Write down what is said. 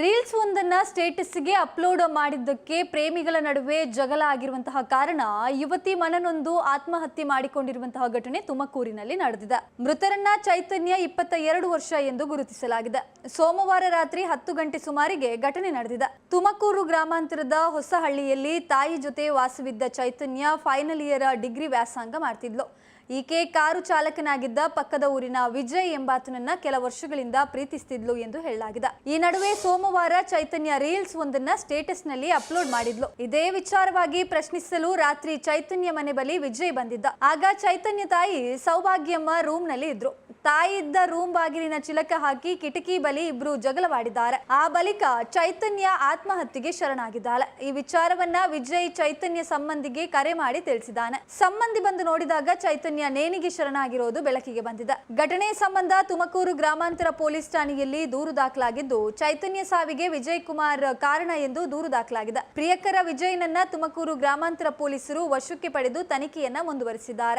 Reels ಒಂದನ್ನ ಸ್ಟೇಟಸ್ಗೆ upload ಮಾಡಿದ್ದಕ್ಕೆ ಪ್ರೇಮಿಗಳ ನಡುವೆ ಜಗಳ ಆಗಿರುವಂತಹ ಕಾರಣ ಯುವತಿ ಮನನೊಂದು ಆತ್ಮಹತ್ಯೆ ಮಾಡಿಕೊಂಡಿರುವಂತಹ ಘಟನೆ ತುಮಕೂರಿನಲ್ಲಿ ನಡೆದಿದೆ. ಮೃತರನ್ನ ಚೈತನ್ಯ ಇಪ್ಪತ್ತ ಎರಡು ವರ್ಷ ಎಂದು ಗುರುತಿಸಲಾಗಿದೆ. ಸೋಮವಾರ ರಾತ್ರಿ ಹತ್ತು ಗಂಟೆ ಸುಮಾರಿಗೆ ಘಟನೆ ನಡೆದಿದೆ. ತುಮಕೂರು ಗ್ರಾಮಾಂತರದ ಹೊಸಹಳ್ಳಿಯಲ್ಲಿ ತಾಯಿ ಜೊತೆ ವಾಸವಿದ್ದ ಚೈತನ್ಯ ಫೈನಲ್ ಇಯರ್ ಡಿಗ್ರಿ ವ್ಯಾಸಂಗ ಮಾಡ್ತಿದ್ಲು. ಈಕೆ ಕಾರು ಚಾಲಕನಾಗಿದ್ದ ಪಕ್ಕದ ಊರಿನ ವಿಜಯ್ ಎಂಬಾತನನ್ನ ಕೆಲ ವರ್ಷಗಳಿಂದ ಪ್ರೀತಿಸ್ತಿದ್ಲು ಎಂದು ಹೇಳಲಾಗಿದೆ. ಈ ನಡುವೆ ಸೋಮವಾರ ಚೈತನ್ಯ ರೀಲ್ಸ್ ಒಂದನ್ನ ಸ್ಟೇಟಸ್ನಲ್ಲಿ ಅಪ್ಲೋಡ್ ಮಾಡಿದ್ಲು. ಇದೇ ವಿಚಾರವಾಗಿ ಪ್ರಶ್ನಿಸಲು ರಾತ್ರಿ ಚೈತನ್ಯ ಮನೆ ಬಳಿ ವಿಜಯ್ ಬಂದಿದ್ದ. ಆಗ ಚೈತನ್ಯ ತಾಯಿ ಸೌಭಾಗ್ಯಮ್ಮ ರೂಮ್ನಲ್ಲಿ ಇದ್ರು. ತಾಯಿ ಇದ್ದ ರೂಮ್ ಬಾಗಿಲಿನ ಚಿಲಕ ಹಾಕಿ ಕಿಟಕಿ ಬಳಿ ಇಬ್ರು ಜಗಳವಾಡಿದ್ದಾರೆ. ಆ ಬಳಿಕ ಚೈತನ್ಯ ಆತ್ಮಹತ್ಯೆಗೆ ಶರಣಾಗಿದ್ದಾಳೆ. ಈ ವಿಚಾರವನ್ನ ವಿಜಯ್ ಚೈತನ್ಯ ಸಂಬಂಧಿಗೆ ಕರೆ ಮಾಡಿ ತಿಳಿಸಿದ್ದಾನೆ. ಸಂಬಂಧಿ ಬಂದು ನೋಡಿದಾಗ ಚೈತನ್ಯ ನೇಣಿಗೆ ಶರಣಾಗಿರೋದು ಬೆಳಕಿಗೆ ಬಂದಿದೆ. ಘಟನೆ ಸಂಬಂಧ ತುಮಕೂರು ಗ್ರಾಮಾಂತರ ಪೊಲೀಸ್ ಠಾಣೆಯಲ್ಲಿ ದೂರು ದಾಖಲಾಗಿದ್ದು, ಚೈತನ್ಯ ಸಾವಿಗೆ ವಿಜಯ್ ಕುಮಾರ್ ಕಾರಣ ಎಂದು ದೂರು ದಾಖಲಾಗಿದೆ. ಪ್ರಿಯಕರ ವಿಜಯ್ನನ್ನ ತುಮಕೂರು ಗ್ರಾಮಾಂತರ ಪೊಲೀಸರು ವಶಕ್ಕೆ ಪಡೆದು ತನಿಖೆಯನ್ನ ಮುಂದುವರಿಸಿದ್ದಾರೆ.